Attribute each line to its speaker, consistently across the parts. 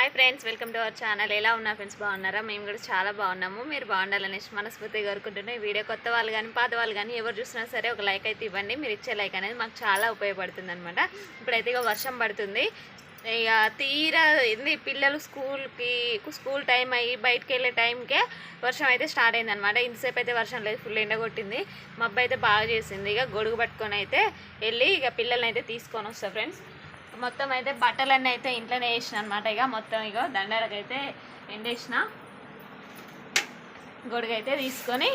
Speaker 1: Hi friends welcome to our channel. ఎలా ఉన్నా friends బాగున్నారా? మేము కూడా చాలా బాగున్నాము. మీరు బాగుండాలనేసి మనస్ఫూర్తిగా కోరుకుంటున్నాం. ఈ వీడియో కొత్త వాళ్ళు కానీ పాత వాళ్ళు కానీ ఎవరు చూసినా సరే ఒక లైక్ అయితే ఇవ్వండి. మీరు ఇచ్చే లైక్ అనేది మాకు చాలా ఉపయోగపడుతుంది అనమాట ఇప్పుడైతే ఇక వర్షం పడుతుంది. ఇక తీరా ఏంది పిల్లలు స్కూల్కి స్కూల్ టైం అయ్యి బయటకు వెళ్ళే టైంకే వర్షం అయితే స్టార్ట్ అయింది అనమాట ఇంతసేపు అయితే వర్షం లేదు ఫుల్ ఎండ కొట్టింది మబ్బు అయితే బాగా చేసింది. ఇక గొడుగు పట్టుకొని అయితే వెళ్ళి ఇక పిల్లల్ని అయితే తీసుకొని వస్తా ఫ్రెండ్స్. మొత్తం అయితే బట్టలన్నీ అయితే ఇంట్లోనే వేసిన అనమాట ఇక మొత్తం ఇక దండలకు అయితే ఎండేసిన. గొడుగైతే అయితే తీసుకొని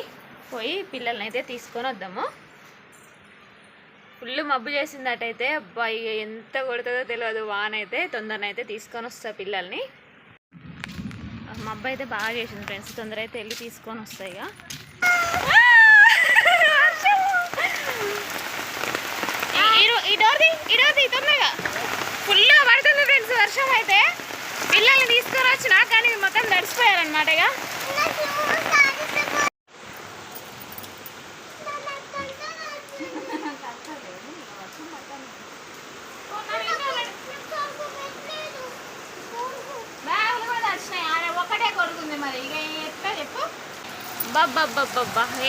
Speaker 1: పోయి పిల్లల్ని అయితే తీసుకొని వద్దాము. ఫుల్ మబ్బు చేసిందటైతే అబ్బాయి ఎంత కొడుతుందో తెలియదు వానైతే అయితే తొందరన అయితే తీసుకొని వస్తా పిల్లల్ని. మబ్బు అయితే బాగా చేసింది ఫ్రెండ్స్. తొందర అయితే వెళ్ళి తీసుకొని వస్తాయి ఇక ఈ డోర్ది ఈ డోర్ది తొందరగా. ఫుల్ పడుతుంది ఫ్రెండ్స్ వర్షం అయితే. పిల్లల్ని తీసుకొని వచ్చిన కానీ మొత్తం తడిసిపోయారనమాట ఇక.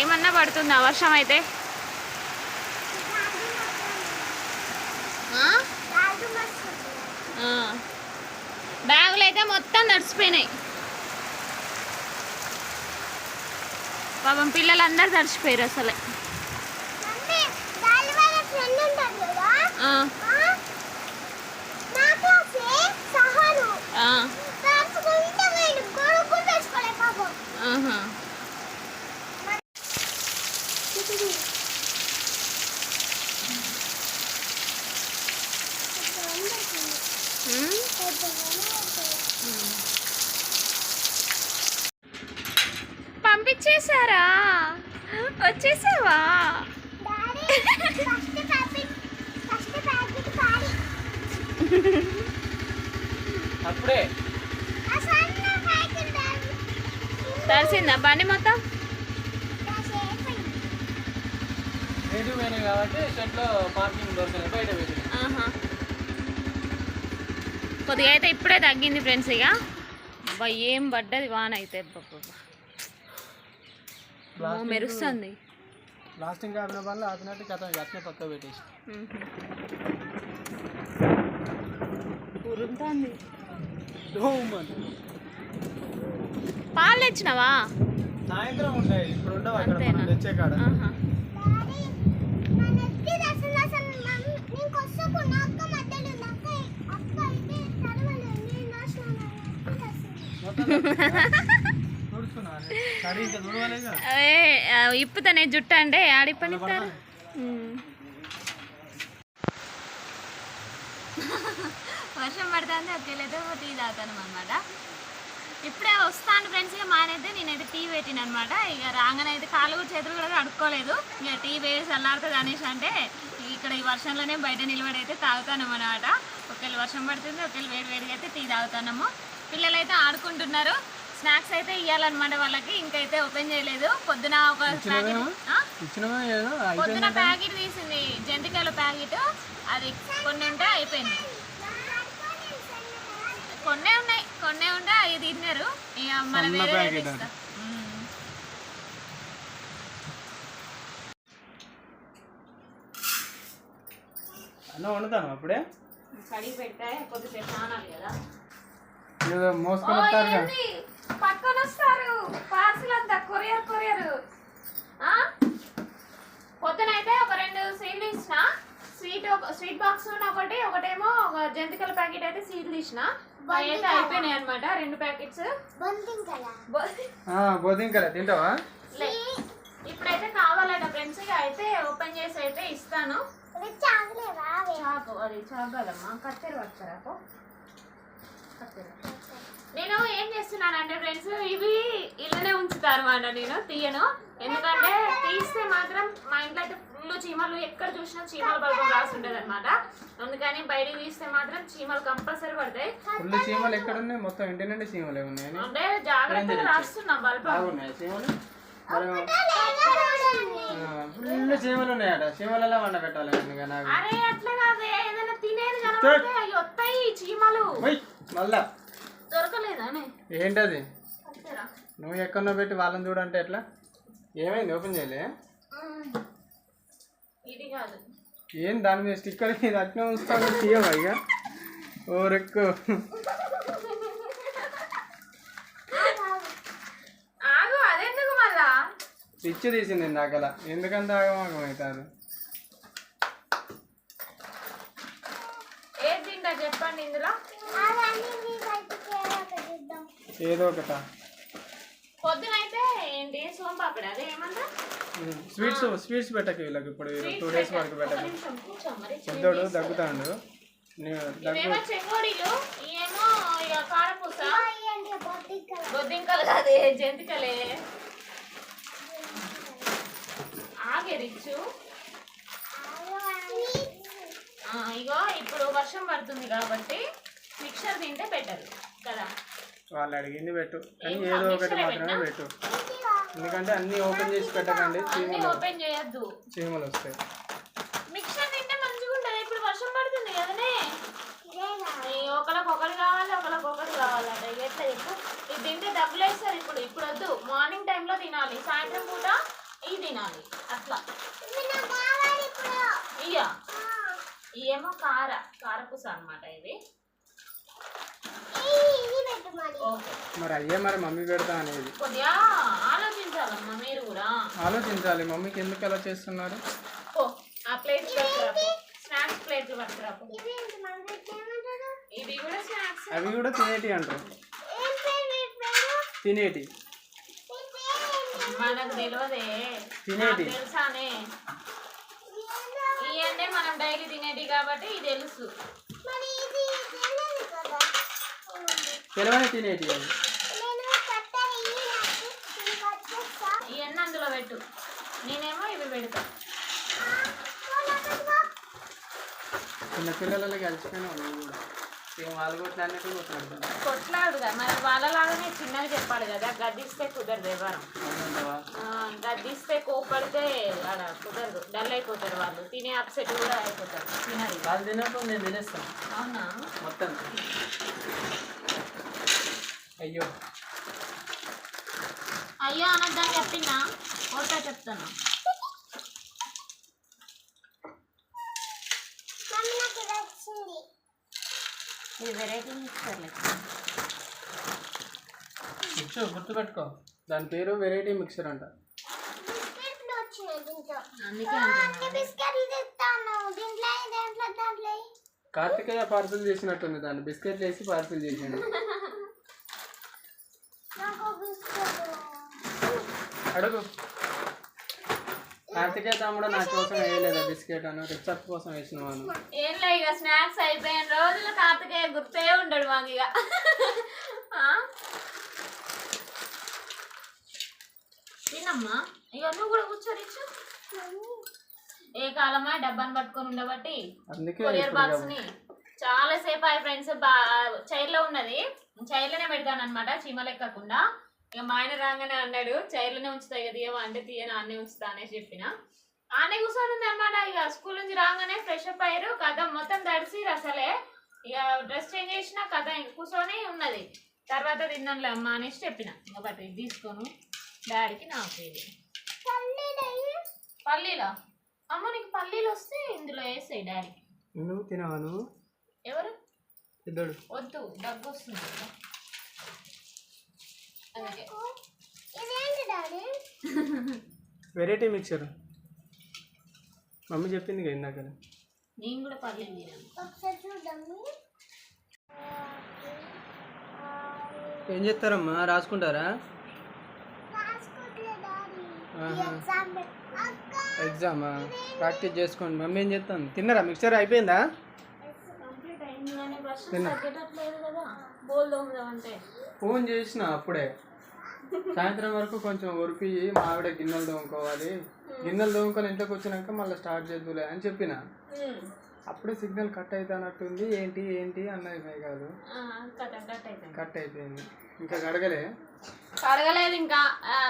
Speaker 1: ఏమన్నా పడుతుందా వర్షం అయితే. బ్యాగులు అయితే మొత్తం తడిచిపోయినాయి పాపం పిల్లలందరూ తడిచిపోయారు అసలే ఆ, ఆ, ఆహా. ఉమ్, పంపించేశారా వచ్చేసావా?
Speaker 2: అప్పుడే.
Speaker 1: తడిసిందా బండి మొత్తం. కొద్దిగా అయితే ఇప్పుడే తగ్గింది ఫ్రెండ్స్ ఇక. అబ్బా ఏం పడ్డది వాన అయితే. మెరుస్తుంది.
Speaker 2: లాస్టింగ్ ఆపిన వల్ల ఆపినట్టు కథ అట్నే పక్క పెట్టేసి.
Speaker 1: పాలు తెచ్చినావా?
Speaker 2: సాయంత్రం ఉంటాయి ఇప్పుడు ఉండవు. అక్కడ? మనం తెచ్చే కాడ. మొత్తం
Speaker 1: అదే ఆ, ఇప్పుతానే జుట్టు అంటే ఆడి పనిస్తారు వర్షం పడుతుంది వచ్చేలైతే టీ తాగుతాను అనమాట ఇప్పుడే వస్తాను ఫ్రెండ్స్ ఇక మానైతే నేనైతే టీ పెట్టిన అనమాట ఇక రాగానే అయితే కాళ్ళు కూడా చేతులు కూడా కడుక్కోలేదు. ఇక టీ వేసి చల్లారుతుంది అనేసి అంటే ఇక్కడ ఈ వర్షంలోనే బయట నిలబడి అయితే తాగుతాను అనమాట ఒకవేళ వర్షం పడుతుంది ఒకవేళ వేడి వేడిగా అయితే టీ తాగుతాము పిల్లలు అయితే ఆడుకుంటున్నారు. స్నాక్స్ అయితే ఇవ్వాలన్నమాట వాళ్ళకి. ఇంకైతే ఓపెన్ చేయలేదు. పొద్దున ఒక ప్యాకెట్ పొద్దున ప్యాకెట్ తీసింది. జంతికల ప్యాకెట్. అది కొన్ని ఉంటే అయిపోయింది. కొన్నే ఉన్నాయి. కొన్నే ఉంటే అవి తిన్నారు. ఇక మన వేరే.
Speaker 2: అన్న వండుతాను అప్పుడే?
Speaker 1: కడిగి కొద్దిసేపు
Speaker 2: మోసుకొని
Speaker 1: పట్టుకొని వస్తారు పార్సిల్ అంతా కొరియర్ కొరియర్ ఆ? పొద్దునైతే ఒక రెండు సీట్లు ఇచ్చిన. స్వీట్ ఒక స్వీట్ బాక్స్ ఒకటి ఒకటేమో ఒక జంతికల ప్యాకెట్ అయితే సీట్లు తీసిన అయితే అయిపోయినాయి అనమాట రెండు ప్యాకెట్స్.
Speaker 2: బోధింకలే తింటావా?
Speaker 1: ఇప్పుడైతే కావాలట ఫ్రెండ్స్ ఇక అయితే ఓపెన్ చేసి అయితే ఇస్తాను. చాకు అది చాకు కదమ్మా కత్తెర. పట్టుకురాకు కత్తెర. నేను ఏం చేస్తున్నానంటే ఫ్రెండ్స్ ఇవి ఇల్లనే ఉంచుతారు అన్నమాట నేను తీయను. ఎందుకంటే తీస్తే మాత్రం మా ఇంట్లో అయితే ఫుల్ చీమలు ఎక్కడ చూసినా చీమల బల్బం రాసి ఉండదు అనమాట అందుకని బయటికి తీస్తే మాత్రం చీమలు కంపల్సరీ పడతాయి.
Speaker 2: ఫుల్ చీమలు ఎక్కడ ఉన్నాయి మొత్తం ఇంటి నుండి చీమలు
Speaker 1: అంటే జాగ్రత్తగా రాస్తున్నా బల్బం.
Speaker 2: ఫుల్ చీమలు ఉన్నాయట. చీమలలో వండ పెట్టాలి
Speaker 1: అరే అట్లా కాదే. ఏదైనా తినేది కనబడితే అవి వస్తాయి చీమలు.
Speaker 2: మళ్ళా.
Speaker 1: దొరకలేదానే
Speaker 2: ఏంటది? నువ్వు ఎక్కడో పెట్టి వాళ్ళని చూడంటే ఎట్లా? ఏమైంది? ఓపెన్ చేయలే?
Speaker 1: ఇది కాదు.
Speaker 2: ఏం దాని మీద స్టిక్కర్ మీద అట్నే ఉంచుతాను తీయవా ఇక? ఓ రెక్కు.
Speaker 1: ఆగు అదెందుకు మళ్ళా?
Speaker 2: పిచ్చి తీసింది ఇందాకలా ఎందుకంత ఆగమాగం అవుతారు?
Speaker 1: చెప్పండి ఇందులో?
Speaker 2: ఏదో ఒకట.
Speaker 1: ఏంటి? సోంపాపిడి? అదే ఏమన్నా
Speaker 2: స్వీట్స్ స్వీట్స్ పెట్టకు వీళ్ళకి ఇప్పుడు టూ డేస్ వరకు పెట్టకు. పెద్దోడు దగ్గుతాడు.
Speaker 1: చెంగోడీలు ఇక కారపూస. బొద్దింకలు కాదే జంతికలే. ఆగే రిచ్చు. ఇగో ఇప్పుడు వర్షం పడుతుంది కాబట్టి మిక్సర్ తింటే బెటర్ కదా.
Speaker 2: వాళ్ళు అడిగింది పెట్టు. కానీ ఏదో ఒకటి మాత్రమే? పెట్టు. ఎందుకంటే అన్ని ఓపెన్ చేసి పెట్టకండి.
Speaker 1: అన్ని
Speaker 2: చీమలు.
Speaker 1: ఓపెన్ చేయొద్దు.
Speaker 2: చీమలు వస్తాయి.
Speaker 1: మిక్సర్ తింటే మంచిగా ఉంటుంది. ఇప్పుడు వర్షం పడుతుంది కదనే? ఒకరికి ఒకటి కావాలి ఒకరికి ఒకటి కావాలట. ఇక ఎట్లా చెప్పు? ఇది తింటే డబ్బులు వేస్తారు ఇప్పుడు. ఇప్పుడు వద్దు. మార్నింగ్ టైంలో తినాలి. సాయంత్రం పూట ఇది తినాలి. అట్లా. ఇయ్య. ఇవేమో కార. కారపూస అన్నమాట ఇది.
Speaker 2: మరి అయ్యే మరి మమ్మీ పెడతా అనేది.
Speaker 1: ఆలోచించాలమ్మా మీరు కూడా?
Speaker 2: ఆలోచించాలి మమ్మీకి ఎందుకు అలా చేస్తున్నారు?
Speaker 1: ఆ ప్లేట్ స్నాక్స్ ప్లేట్లు పట్టుకురాపో ఇవి కూడా స్నాక్స్.
Speaker 2: అవి కూడా తినేటి అంటారు. తినేటి.
Speaker 1: మనకు తెలియదే
Speaker 2: తినేటి.
Speaker 1: తెలుసానే. మనం డైలీ తినేటి కాబట్టి ఇది తెలుసు.
Speaker 2: తెలవని తినేటి అవి
Speaker 1: ఇవన్నీ అందులో పెట్టు. నేనేమో ఇవి పెడతా.
Speaker 2: చిన్న పిల్లలకి కలిసిపోయినా నువ్వు కూడా. సేమ్ వాళ్ళు కూడా అన్నట్టు కొట్లాడుతున్నారు
Speaker 1: కొట్లాడుగా. మరి వాళ్ళలాగానే చిన్నది చెప్పాలి కదా. గద్దిస్తే కుదరదు ఎవరం. గద్దిస్తే కోపడితే ఆడ కుదరదు. డల్ అయిపోతారు వాళ్ళు. తినే అప్సెట్ కూడా అయిపోతారు. తినరు.
Speaker 2: వాళ్ళు తినప్పుడు నేను తినేస్తాను
Speaker 1: అవునా?
Speaker 2: మొత్తం. అయ్యో.
Speaker 1: అయ్యో అనద్దని చెప్పినా ఓటా చెప్తాను. ఇది వెరైటీ మిక్సర్
Speaker 2: గుర్తుపెట్టుకో. దాని పేరు వెరైటీ మిక్సర్ అంట. కార్తికేయ పార్సల్ చేసినట్టుంది దాన్ని. బిస్కెట్ వేసి పార్సల్ చేసిండు
Speaker 3: నాకు బిస్కెట్
Speaker 2: అడుగు. కార్తికేయ తమ్ముడు నా కోసం వేయలేదా బిస్కెట్ అను? రిచప్ కోసం వేసినవాను
Speaker 1: ఏం లే ఇక స్నాక్స్ అయిపోయిన రోజులు కార్తికేయ గుర్తే ఉండడు మాకు ఇక ఆ? తినమ్మా. ఇక నువ్వు కూడా కూర్చోరిచ్చు ఏ కాలమా డబ్బాని పట్టుకొని ఉండబట్టి? కొరియర్ బాక్స్ని చాలా సేపు అయ్యి ఫ్రెండ్స్ బా చైర్లో ఉన్నది. చైర్లోనే పెడతాను అనమాట చీమ లెక్కకుండా. ఇక మా ఆయన రాగానే అన్నాడు చైర్లోనే ఉంచుతాయి కదా తీయవా? అంటే తీయను అన్నీ ఉంచుతా అనేసి చెప్పిన. ఆనే కూర్చొని ఉంది అనమాట ఇక స్కూల్ నుంచి రాగానే ఫ్రెష్ అప్ అయ్యారు. కథ మొత్తం తడిసి అసలే. ఇక డ్రెస్ చేంజ్ చేసిన కథ కూర్చొని ఉన్నది. తర్వాత తిన్నానులే అమ్మ అనేసి చెప్పిన. ఇక బట్ ఇది తీసుకోను. డాడీకి నాకు ఇది పల్లీలా అమ్మ నీకు పల్లీలు వస్తే ఇందులో వేసాయి డాడీకి
Speaker 2: నువ్వు తినవా నువ్వు?
Speaker 1: ఎవరు? వద్దు దగ్గు వస్తుంది కదా. అందుకే
Speaker 3: ఇదేంటి డాడీ
Speaker 2: వెరైటీ మిక్సర్ మమ్మీ చెప్పింది కదా ఇందాక.
Speaker 1: నేను కూడా పర్లేదు
Speaker 2: ఏం చేస్తారమ్మా? రాసుకుంటారా.
Speaker 3: ఎగ్జామ్
Speaker 2: ప్రాక్టీస్ చేసుకోండి. మమ్మీ ఏం చేస్తాను తిన్నారా? మిక్సర్ అయిపోయిందా? తిన్నా. ఫోన్ చేసిన అప్పుడే. సాయంత్రం వరకు కొంచెం ఉరిపి మా ఆవిడ గిన్నెలు తోముకోవాలి. గిన్నెలు తోముకొని ఇంట్లోకి వచ్చినాక మళ్ళీ స్టార్ట్ చేద్దులే అని చెప్పిన. అప్పుడే సిగ్నల్ కట్ అవుతానట్టుంది ఏంటి ఏంటి అన్నది మేఘాలు
Speaker 1: కట్ అయిపోయింది.
Speaker 2: ఇంకా గడగలే
Speaker 1: కడగలేదు ఇంకా.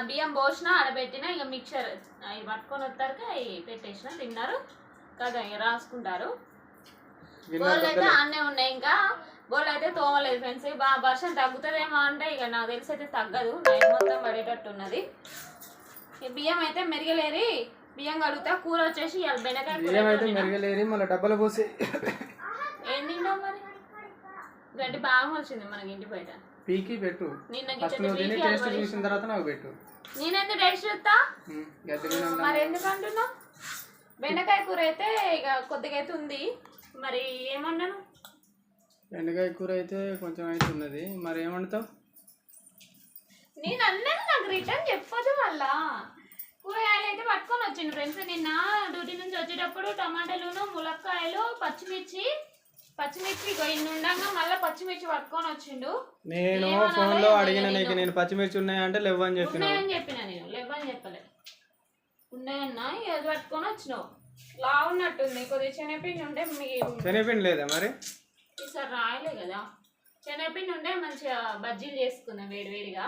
Speaker 1: బియ్యం పోసిన ఆడబెట్టిన ఇక మిక్చర్ అవి పట్టుకొని వస్తారు అవి పెట్టేసిన తిన్నారు. కదా రాసుకుంటారు. అయితే అన్నీ ఉన్నాయి ఇంకా. బోల్ అయితే తోమలేదు ఫ్రెండ్స్ బా వర్షం తగ్గుతుందేమో అంటే ఇక నాకు తెలిసి అయితే తగ్గదు నైట్ మొత్తం పడేటట్టు ఉన్నది బియ్యం అయితే మెరగలేరి. బియ్యం కడుగుతా కూర వచ్చేసి ఇవాళ బెండకాయ కూర
Speaker 2: బియ్యం అయితే
Speaker 1: వండినా.
Speaker 2: మెరగలేరి మళ్ళీ డబ్బలు పోసి.
Speaker 1: ఏం తిన్నావు మరి? గడ్డి బాగా వచ్చింది మనకి ఇంటి బయట.
Speaker 2: పీకి పెట్టు.
Speaker 1: నిన్న
Speaker 2: టేస్ట్ చూసిన తర్వాత నాకు పెట్టు.
Speaker 1: టేస్ట్ చూస్తా? మరి ఎందుకు అంటున్నావు బెండకాయ కూర అయితే ఇక కొద్దిగా అయితే ఉంది. మరి ఏమన్నాను?
Speaker 2: బెండకాయ కూర అయితే కొంచెం అయితే ఉన్నది మరి ఏమంటావు?
Speaker 1: నేను అన్నాను నాకు రిటర్న్ చెప్పదు మళ్ళా. కూరగాయలు అయితే పట్టుకొని వచ్చిండు ఫ్రెండ్స్. నిన్న డ్యూటీ నుంచి వచ్చేటప్పుడు టమాటాలును ములక్కాయలు పచ్చిమిర్చి పచ్చిమిర్చి ఇన్ని ఉండగా మళ్ళీ పచ్చిమిర్చి పట్టుకొని వచ్చిండు.
Speaker 2: నేను
Speaker 1: ఏమనాలి?
Speaker 2: ఫోన్లో అడిగిన నీకు నేను పచ్చిమిర్చి ఉన్నాయంటే లేవని చెప్పిన
Speaker 1: ఉన్నాయని చెప్పిన నేను. లేవని చెప్పలే. ఉన్నాయన్నా ఏది పట్టుకొని వచ్చినావు? లా ఉన్నట్టుంది కొద్దిగా శనగపిండి ఉంటే మీ
Speaker 2: శనగపిండి లేదా మరి?
Speaker 1: ఈసారి రాయలే కదా. శనగపిండి ఉంటే మంచిగా బజ్జీలు చేసుకుందాం వేడివేడిగా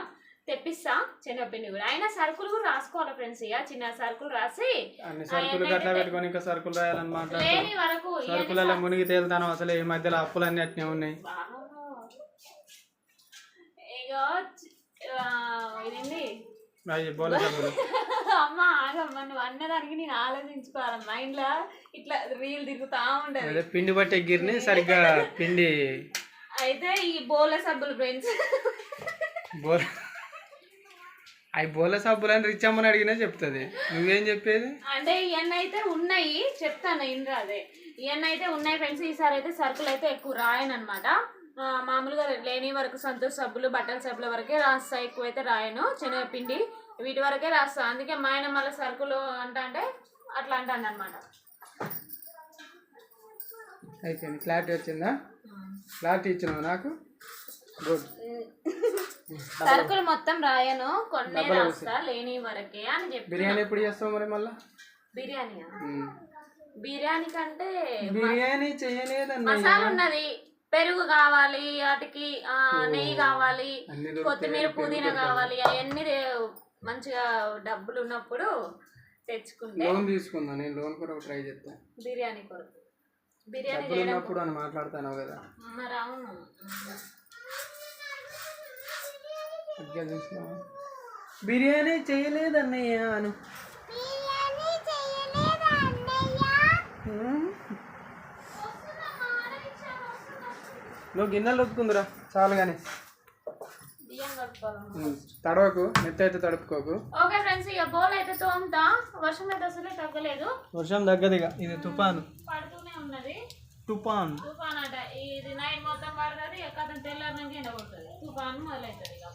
Speaker 1: తెప్పిస్తా శనగపిండి కూడా. అయినా సరుకులు కూడా రాసుకోవాలి ఫ్రెండ్స్ ఇక. చిన్న సరుకులు రాసి
Speaker 2: అన్ని సరుకులు గట్లా పెట్టుకొని ఇంకా సరుకులు రాయాలని మాట్లాడుతూ
Speaker 1: లేని వరకు ఇవన్నీ
Speaker 2: సరుకులలో మునిగి తేలుతాను అసలు. ఈ మధ్యలో అప్పులన్నీ అట్నే ఉన్నాయి.
Speaker 1: ఇక ఇదేంటి
Speaker 2: అవి బోల
Speaker 1: అమ్మ ఆగమ్మ నువ్వు అన్నదానికి నేను ఆలోచించుకోవాలి మైండ్లో ఇట్లా రీల్ తిరుగుతా ఉండదు
Speaker 2: పిండి పట్టే గిర్ని సరిగ్గా పిండి
Speaker 1: అయితే ఈ బోల సబ్బులు ఫ్రెండ్స్.
Speaker 2: బోల అవి బోల సబ్బులు అని రిచ్ అమ్మని అడిగినా చెప్తుంది. నువ్వేం చెప్పేది?
Speaker 1: అంటే ఇవన్నీ అయితే ఉన్నాయి చెప్తాను ఇంద్ర అదే ఇవన్నీ అయితే ఉన్నాయి ఫ్రెండ్స్ ఈసారి అయితే సరుకులు అయితే ఎక్కువ రాయను అనమాట మామూలుగా లేని వరకు సంతోష్ సబ్బులు బట్టల సబ్బుల వరకే రాస్తా ఎక్కువ అయితే రాయను. శనగపిండి వీటి వరకే రాస్తా. అందుకే మా ఆయన మళ్ళీ సరుకులు అంట అంటే అట్లా అంటాను అనమాట
Speaker 2: అయిపోయింది. క్లారిటీ వచ్చిందా? క్లారిటీ ఇచ్చినావు నాకు? గుడ్
Speaker 1: సరుకులు మొత్తం రాయను. కొన్ని రాస్తా లేని వరకే అని చెప్పి
Speaker 2: బిర్యానీ ఎప్పుడు చేస్తావు మరి మళ్ళా?
Speaker 1: బిర్యానీ. బిర్యానీ కంటే
Speaker 2: బిర్యానీ చేయలేదన్న
Speaker 1: మసాలా ఉన్నది. పెరుగు కావాలి వాటికి నెయ్యి కావాలి కొత్తిమీర పుదీనా కావాలి. అవన్నీ మంచిగా డబ్బులు ఉన్నప్పుడు తెచ్చుకుంటే
Speaker 2: లోన్ తీసుకుందా నేను లోన్ కూడా ట్రై చేస్తాను
Speaker 1: బిర్యానీ కొరకు. బిర్యానీ
Speaker 2: ఉన్నప్పుడు అని మాట్లాడతాను కదా.
Speaker 1: మరి అవును?
Speaker 2: బిర్యానీ చేయలేదన్నయ్య అను
Speaker 3: బిర్యానీ చేయలేదా అన్నయ్య
Speaker 2: ఉమ్. నువ్వు గిన్నెలు ఒత్తుకుందిరా చాలు కానీ తడవకు మెత్త అయితే తడుపుకోకు.
Speaker 1: ఓకే ఫ్రెండ్స్ ఇక బోల్ అయితే తోముతా. వర్షం అయితే అసలే తగ్గలేదు.
Speaker 2: వర్షం తగ్గదిగా ఇది తుఫాను.
Speaker 1: పడుతూనే ఉన్నది.
Speaker 2: తుఫాన్.
Speaker 1: తుఫాన్ అట ఇది నైట్ మొత్తం పడుతుంది ఎక్కడ తెల్లారినాక ఎండ కొడుతుంది. తుఫాన్ మొదలవుతుంది ఇక.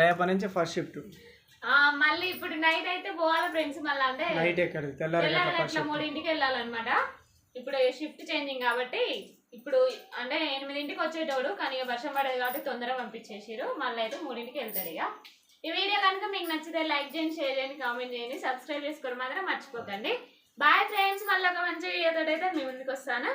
Speaker 2: రేపటి నుంచి ఫస్ట్ షిఫ్ట్
Speaker 1: ఆ, మళ్ళీ ఇప్పుడు నైట్ అయితే పోవాలి ఫ్రెండ్స్ మళ్ళీ అంటే
Speaker 2: నైట్ ఎక్కడికి తెల్లారి
Speaker 1: మూడింటికి వెళ్ళాలన్నమాట. ఇప్పుడు షిఫ్ట్ చేంజింగ్ కాబట్టి ఇప్పుడు అంటే ఎనిమిదింటికి వచ్చేటోడు కానీ ఇక వర్షం పడేది కాబట్టి తొందరగా పంపించేసారు మళ్ళీ అయితే మూడింటికి వెళ్తారు ఇక. ఈ వీడియో కనుక మీకు నచ్చితే లైక్ చేయండి షేర్ చేయండి కామెంట్ చేయండి సబ్స్క్రైబ్ చేసుకోవడం మాత్రం మర్చిపోకండి. బాయ్ ఫ్రెండ్స్ మళ్ళీ ఒక మంచి వీడియోతో అయితే మీ ముందుకు వస్తాను.